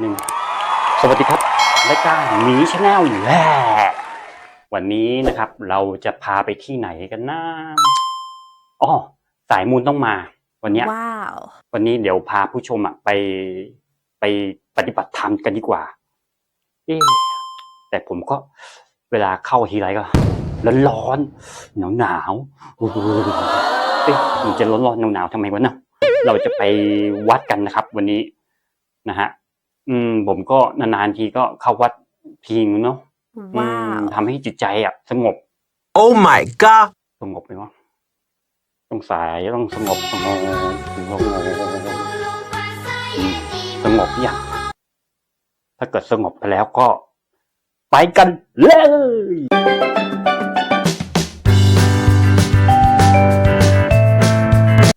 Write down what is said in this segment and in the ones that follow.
หนึ่งสวัสดีครับรายการหมีชาแนลแหละวันนี้นะครับ เราจะพาไปที่ไหนกันนะอ๋อสายมูลต้องมา วันเนี้ยว้าว วันนี้เดี๋ยวพาผู้ชมอะไปไปปฏิบัติธรรมกันดีกว่า เอ๊ะแต่ผมก็เวลาเข้าทีไรก็ ร้อนร้อนหนาวหนาวๆโอ้โหเอ๊ะมันจะร้อนร้อนหนาวหนาวๆทำไมวะเนาะเราจะไปวัดกันนะครับ วันนี้นะฮะ อืม ผมก็นานๆทีก็เข้าวัดทีนึงเนาะอืว้ามวทำให้จิตใจอะสงบ Oh my god! สงบไหมวะต้องสายต้องสงบสงบสงบอืมสงบอย่างถ้าเกิดสงบไปแล้วก็ ไปกันเลย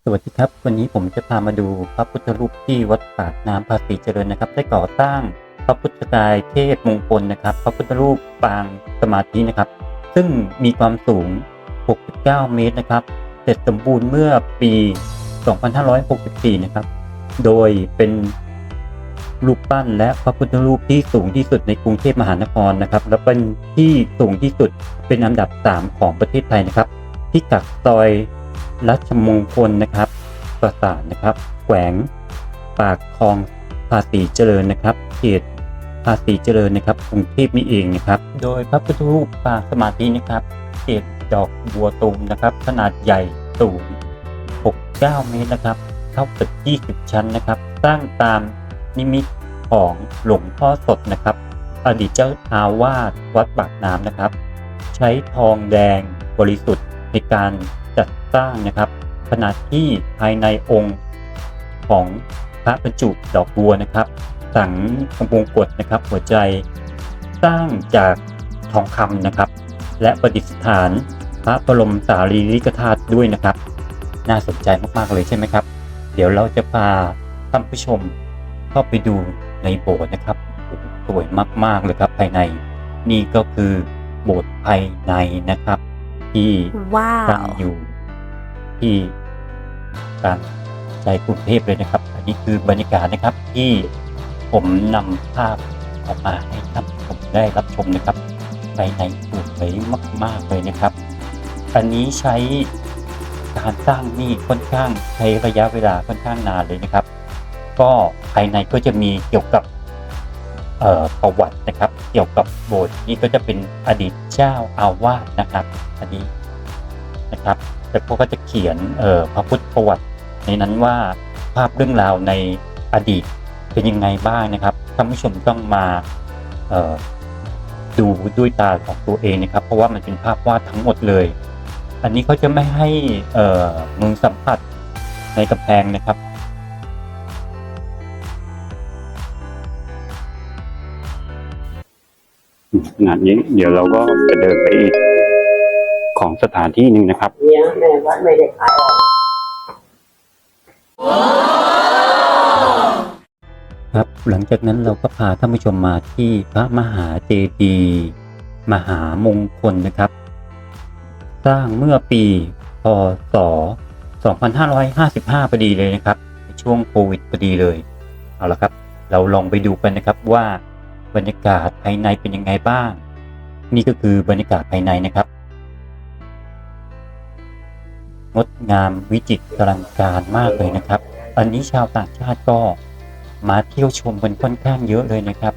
สวัสดีครับ วันนี้ผมจะพามาดูพระพุทธรูปที่วัดปากน้ำภาษีเจริญนะครับ ได้ก่อสร้างพระพุทธกายเทศมงคลนะครับ พระพุทธรูปปางสมาธินะครับ ซึ่งมีความสูง 69 เมตรนะครับ เสร็จสมบูรณ์เมื่อปี 2564 นะครับ โดยเป็นรูปปั้นและพระพุทธรูปที่สูงที่สุดในกรุงเทพมหานครนะครับ และเป็นที่สูงที่สุดเป็นอันดับ 3 ของประเทศไทยนะครับ ที่กักซอย รัชมงคลนะครับ ปราสาทนะครับ แขวง ปากคลองภาษีเจริญนะครับ เขตภาษีเจริญนะครับกรุงเทพนี่เองนะครับ โดยพระพุทธรูปปางสมาธินะครับเกศดอกบัวตูมนะครับ ขนาดใหญ่สูง 69 เมตรนะครับ เท่ากับ20 ชั้นนะครับ สร้างตามนิมิตของหลวงพ่อสดนะครับ อดีตเจ้าอาวาสวัดปากน้ำนะครับ ใช้ทองแดงบริสุทธิ์ในการ สร้างนะครับ ขณะที่ภายในองค์ของพระบรรจุดอกบัวนะครับ สังวงกฎนะครับ หัวใจสร้างจากทองคำนะครับ และประดิษฐานพระบรมสารีริกธาตุด้วยนะครับ น่าสนใจมากๆเลยใช่ไหมครับ เดี๋ยวเราจะพาท่านผู้ชมเข้าไปดูในโบสถ์นะครับโอ้โหสวยมากๆเลยครับภายใน นี่ก็คือโบสถ์ภายในนะครับ ที่ว้าตั้งวอยู่ ที่กลางใจกรุงเทพเลยนะครับ อันนี้คือบรรยากาศนะครับที่ผมนำภาพออกมาให้ท่านผู้ชมได้รับชมนะครับภายในสวยมาก ๆ เลยนะครับ อันนี้ใช้การสร้างนี่ค่อนข้างใช้ระยะเวลาค่อนข้างนานเลยนะครับ ก็ภายในก็จะมีเกี่ยวกับประวัตินะครับ เกี่ยวกับโบสถ์นี่ก็จะเป็นอดีตเจ้าอาวาสนะครับอันนี้นะครับ แต่พวกก็จะเขียนเอ่อพระพุทธประวัติ ในนั้นว่าภาพเรื่องราวในอดีตเป็นยังไงบ้างนะครับท่านผู้ชมต้องมาดูด้วยตาของตัวเองนะครับ เพราะว่ามันเป็นภาพวาดทั้งหมดเลย อันนี้เขาจะไม่ให้มือสัมผัสในกำแพงนะครับขนาดนี้เดี๋ยวเราก็จะเดินไปอีก ของสถานที่หนึ่งนะครับเนี่ยแม่วัดไม่ได้ขายอะไรครับหลังจากนั้นเราก็พาท่านผู้ชมมาที่พระมหาเจดีย์มหามงคลนะครับ สร้างเมื่อปีพศ 2555พอดีเลยนะครับในช่วงโควิดพอดีเลย เอาละครับ เราลองไปดูกันนะครับว่าบรรยากาศภายในเป็นยังไงบ้าง นี่ก็คือบรรยากาศภายในนะครับ งดงามวิจิตรอลังการมากเลยนะครับ อันนี้ชาวต่างชาติก็มาเที่ยวชมกันค่อนข้างเยอะเลยนะครับ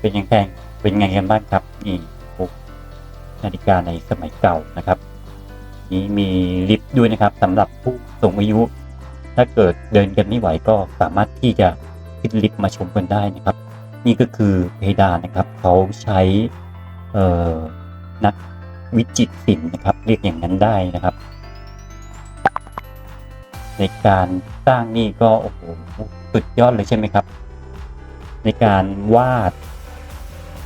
เป็นยังไงเป็นไงกันบ้างครับนี่นาฬิกาในสมัยเก่านะครับ นี้มีลิฟต์ด้วยนะครับสำหรับผู้สูงอายุ ถ้าเกิดเดินกันไม่ไหวก็สามารถที่จะขึ้นลิฟต์มาชมกันได้นะครับ นี่ก็คือเพดานนะครับเขาใช้นักวิจิตรศิลป์นะครับ เรียกอย่างนั้นได้นะครับ ในการสร้างนี่ก็โอ้โหสุดยอดเลยใช่ไหมครับ ในการวาด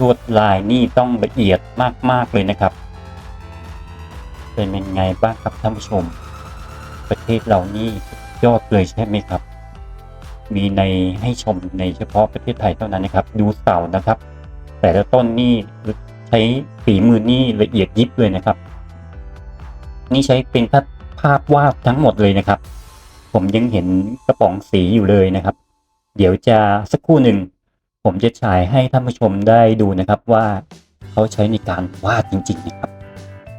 ลวดลายนี่ต้องละเอียดมากๆเลยนะครับ เป็นยังไงบ้างครับท่านผู้ชม ประเทศเรานี่ยอดเลยใช่ไหมครับ มีในให้ชมในเฉพาะประเทศไทยเท่านั้นนะครับ ดูเสานะครับ แต่ละต้นนี่ใช้ฝีมือนี่ละเอียดยิบเลยนะครับ นี่ใช้เป็นภาพวาดทั้งหมดเลยนะครับ ผมยังเห็นกระป๋องสีอยู่เลยนะครับ เดี๋ยวจะสักครู่หนึ่ง ผมจะฉายให้ท่านผู้ชมได้ดูนะครับว่าเขาใช้ในการวาดจริง ๆ นะครับ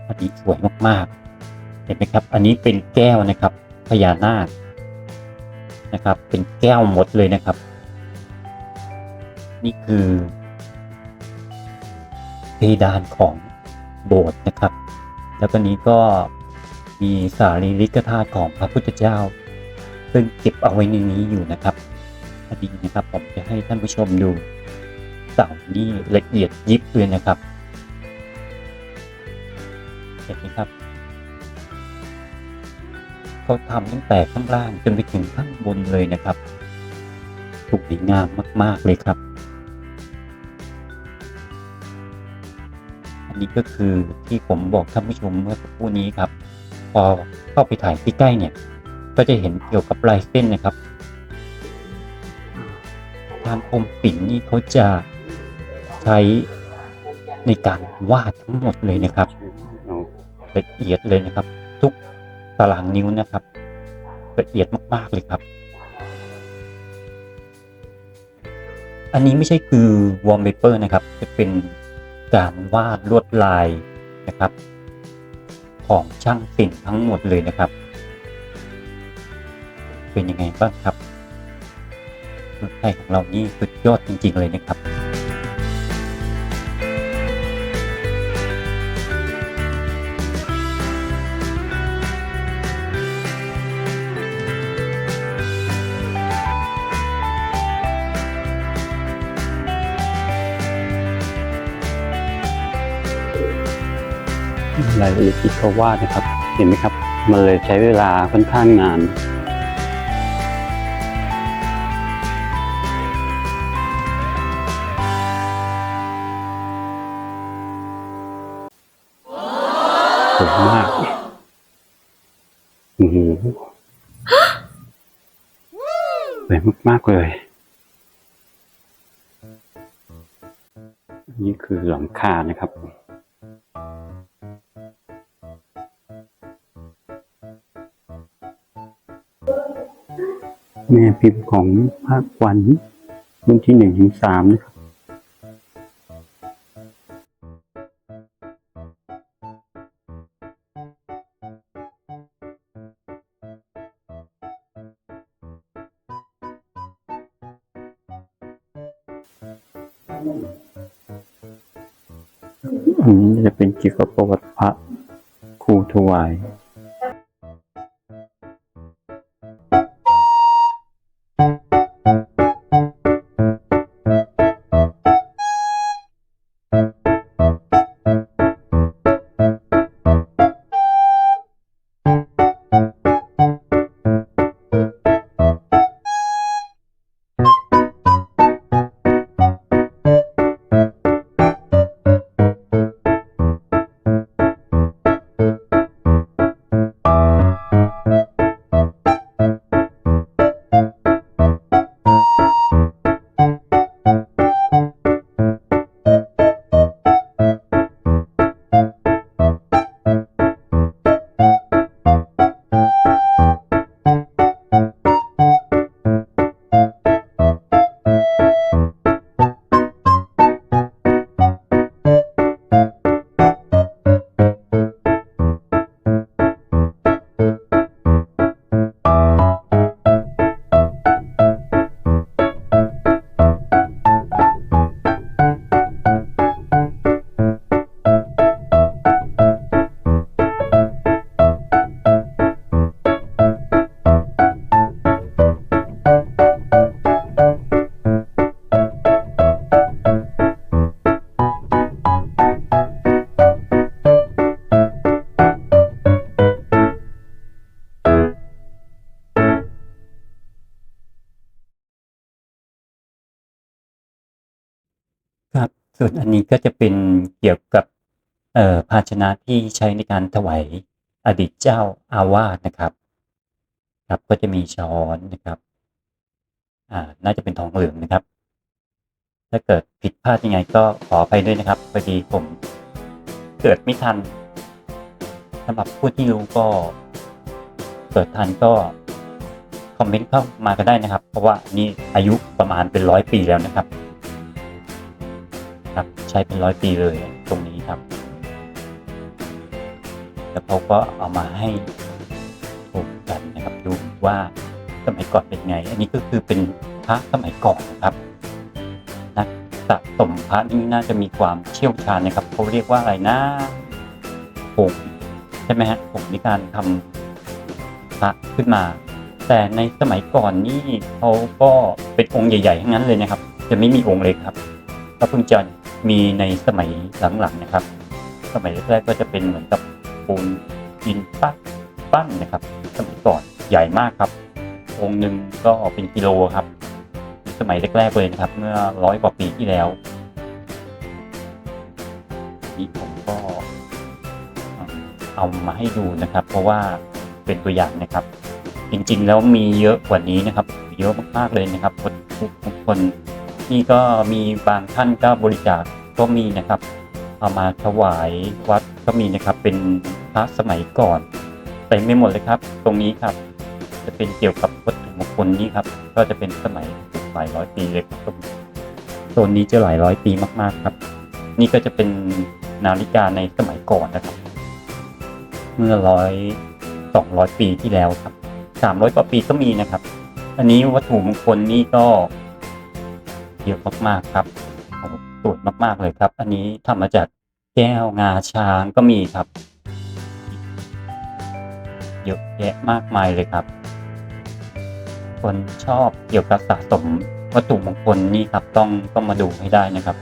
อันนี้สวยมากๆ เห็นไหมครับ อันนี้เป็นแก้วนะครับพญานาคนะครับ เป็นแก้วหมดเลยนะครับ นี่คือเพดานของโบสถ์นะครับ แล้วก็นี้ก็มีสารีริกธาตุของพระพุทธเจ้า ซึ่งเก็บเอาไว้ในนี้อยู่นะครับอันนี้นะครับผมจะให้ท่านผู้ชมดูเสานี่ละเอียดยิบเลยนะครับเห็นไหมครับเขาทำตั้งแต่ข้างล่างจนไปถึงข้างบนเลยนะครับถูกดีงามมาก ๆ เลยครับ อันนี้ก็คือที่ผมบอกท่านผู้ชมเมื่อสักครู่นี้ครับ พอเข้าไปถ่ายใกล้ๆเนี่ย ก็จะเห็นเกี่ยวกับลายเส้นนะครับ ทางคมปิ่นนี่เขาจะใช้ในการวาดทั้งหมดเลยนะครับละเอียดเลยนะครับ ทุกตารางนิ้วนะครับละเอียดมาก ๆ เลยครับ อันนี้ไม่ใช่คือวอลเปเปอร์นะครับ จะเป็นการวาดลวดลายนะครับ ของช่างศิลป์ทั้งหมดเลยนะครับ เป็นยังไงบ้างครับเมืองไทยของเรานี่สุดยอดจริง ๆ เลยนะครับรายละเอียดที่เขาวาดนะครับ เห็นไหมครับ มันเลยใช้เวลาค่อนข้างนาน สวยมากโอือหือสวยมาก ๆ เลยนนี้คือหลังคานะครับแม่พิมพ์ของภาควันรุ่นที่หนึ่งถึงสามนะครับ อันนี้จะเป็นเกี่ยวกับประวัติพระครูถวาย ส่วนอันนี้ก็จะเป็นเกี่ยวกับภาชนะที่ใช้ในการถวายอดีตเจ้าอาวาสนะครับ ครับก็จะมีช้อนนะครับ อ่า น่าจะเป็นทองเหลืองนะครับ ถ้าเกิดผิดพลาดยังไงก็ขออภัยด้วยนะครับพอดีผมเกิดไม่ทันสำหรับผู้ที่รู้ก็เกิดทันก็คอมเมนต์เข้ามาก็ได้นะครับ เพราะว่านี่อายุประมาณเป็นร้อยปีแล้วนะครับ ใช้เป็นร้อยปีเลยตรงนี้ครับ แล้วเขาก็เอามาให้ชมกันนะครับดูว่าสมัยก่อนเป็นไง อันนี้ก็คือเป็นพระสมัยก่อนนะครับนักสะสมพระนี่น่าจะมีความเชี่ยวชาญนะครับเขาเรียกว่าอะไรนะผงใช่ไหมฮะผงในการทำพระขึ้นมา แต่ในสมัยก่อนนี่เขาก็เป็นองค์ใหญ่ๆทั้งนั้นเลยนะครับ จะไม่มีองค์เล็กครับก็เพิ่งจะ มีในสมัยหลังๆนะครับ สมัยแรกๆก็จะเป็นเหมือนกับปูนดินปั้นปั้นนะครับ สมัยก่อนใหญ่มากครับองค์หนึ่งก็เป็นกิโลครับ สมัยแรกๆเลยนะครับ เมื่อร้อยกว่าปีที่แล้วนี่ผมก็เอามาให้ดูนะครับ เพราะว่าเป็นตัวอย่างนะครับ จริงๆแล้วมีเยอะกว่านี้นะครับ เยอะมากๆเลยนะครับคนทุกคน นี่ก็มีบางท่านก็บริจาคก็มีนะครับ เอามาถวายวัดก็มีนะครับ เป็นพระสมัยก่อนเต็มไม่หมดเลยครับ ตรงนี้ครับ จะเป็นเกี่ยวกับวัตถุมงคลนี้ครับ ก็จะเป็นสมัยหลายร้อยปีเลยครับตรงโซนนี้จะหลายร้อยปีมากๆครับ นี่ก็จะเป็นนาฬิกาในสมัยก่อนนะครับ เมื่อร้อยสองร้อยปีที่แล้วครับสามร้อยกว่าปีก็มีนะครับ อันนี้วัตถุมงคลนี่ก็ เยอะมากๆครับสวยมากๆเลยครับ อันนี้ทำมาจากแก้วงาช้างก็มีครับ เยอะแยะมากมายเลยครับ คนชอบเกี่ยวกับสะสมวัตถุมงคลนี่ครับต้องต้องมาดูให้ได้นะครับ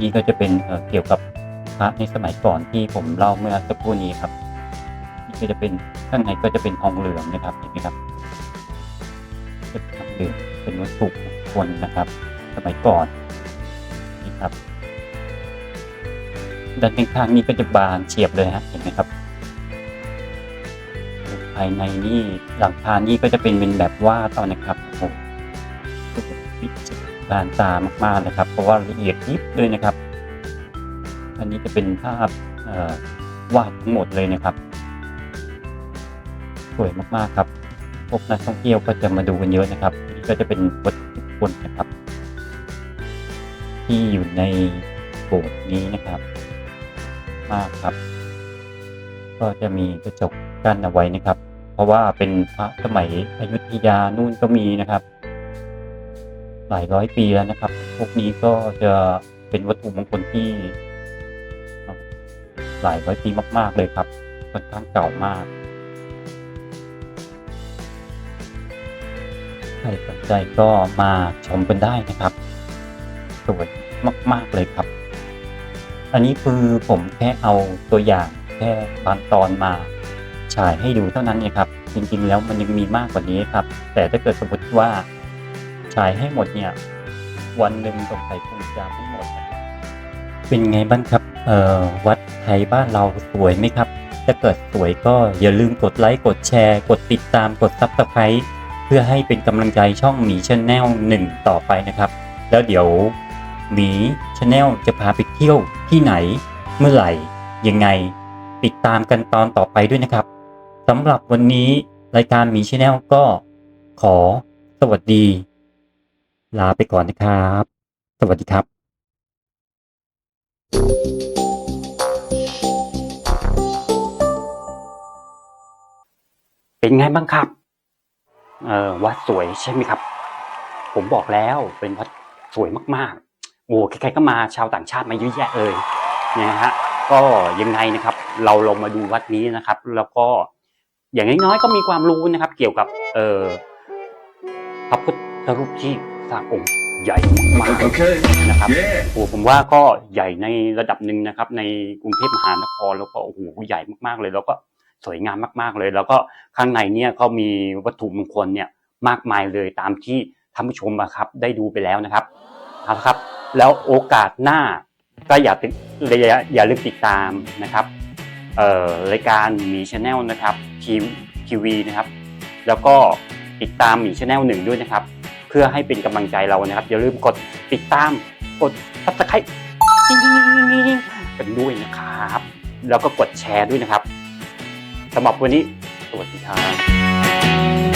นี่ก็จะเป็นเเกี่ยวกับพระในสมัยก่อนที่ผมเล่าเมื่อสักครู่นี้ครับนี่ก็จะเป็นข้างในก็จะเป็นทองเหลืองนะครับเห็นไหมครับเป็นทองเหลืองเป็นวัตถุมงคลนะครับ สมัยก่อนนี่ครับด้านข้างๆนี่ก็จะบานเฉียบเลยฮะเห็นไหมครับ ภายในนี่หลังคานี่ก็จะเป็นเป็นแบบวาดเอานะครับโอ้โหวิจิตรบานตามากๆนะครับ เพราะว่าละเอียดยิบเลยนะครับ อันนี้จะเป็นภาพวาดทั้งหมดเลยนะครับ สวยมากๆครับพวกนักท่องเที่ยวก็จะมาดูกันเยอะนะครับนี่ก็จะเป็นวัตถุมงคลนะครับ ที่อยู่ในโบสถ์นี้นะครับมากครับ ก็จะมีกระจกกั้นเอาไว้นะครับ เพราะว่าเป็นพระสมัยอยุธยานู่นก็มีนะครับ หลายร้อยปีแล้วนะครับ พวกนี้ก็จะเป็นวัตถุมงคลที่หลายร้อยปีมาก ๆ เลยครับค่อนข้างเก่ามาก ใครสนใจก็มาชมกันได้นะครับสวย มาก ๆ เลยครับ อันนี้คือผมแค่เอาตัวอย่างแค่บางตอนมาฉายให้ดูเท่านั้นเองครับ จริง ๆ แล้วมันยังมีมากกว่านี้ครับ แต่ถ้าเกิดสมมติว่าฉายให้หมดเนี่ย วันหนึ่งสงสัยคงจะไม่หมด เป็นไงบ้างครับเอ่อวัดไทยบ้านเราสวยไหมครับ ถ้าเกิดสวยก็อย่าลืมกดไลค์กดแชร์ กดติดตามกดซับสไครต์เพื่อให้เป็นกำลังใจช่องหมีชแนลหนึ่งต่อไปนะครับ แล้วเดี๋ยว หมีชแนลจะพาไปเที่ยวที่ไหน เมื่อไหร่ ยังไง ติดตามกันตอนต่อไปด้วยนะครับสำหรับวันนี้รายการหมีชแนลก็ขอสวัสดี ลาไปก่อนนะครับ สวัสดีครับ เป็นไงบ้างครับ เออวัดสวยใช่ไหมครับ ผมบอกแล้วเป็นวัดสวยมากๆ โอ้ใครๆก็มาชาวต่างชาติมาเยอะแยะเลยเนี่ยนะฮะก็ยังไงนะครับ เราลองมาดูวัดนี้นะครับ แล้วก็อย่างน้อยๆก็มีความรู้นะครับ เกี่ยวกับเออพระพุทธรูปที่สร้างองค์ใหญ่มากๆนะครับโอ้ผมว่าก็ใหญ่ในระดับหนึ่งนะครับ ในกรุงเทพมหานครแล้วก็โอ้โหใหญ่มากๆเลย แล้วก็สวยงามมาก ๆเลย แล้วก็ข้างในเนี่ยก็มีวัตถุมงคลเนี่ยมากมายเลยตามที่ท่านผู้ชมอะครับ ได้ดูไปแล้วนะครับเอาละครับ แล้วโอกาสหน้าก็อย่าติดอย่าอย่าลืมติดตามนะครับเอ่อรายการหมีชาแนลนะครับทีทีวีนะครับ แล้วก็ติดตามหมีชาแนลหนึ่งด้วยนะครับ เพื่อให้เป็นกำลังใจเรานะครับ อย่าลืมกดติดตามกด subscribe กันด้วยนะครับ แล้วก็กดแชร์ด้วยนะครับสำหรับวันนี้สวัสดีครับ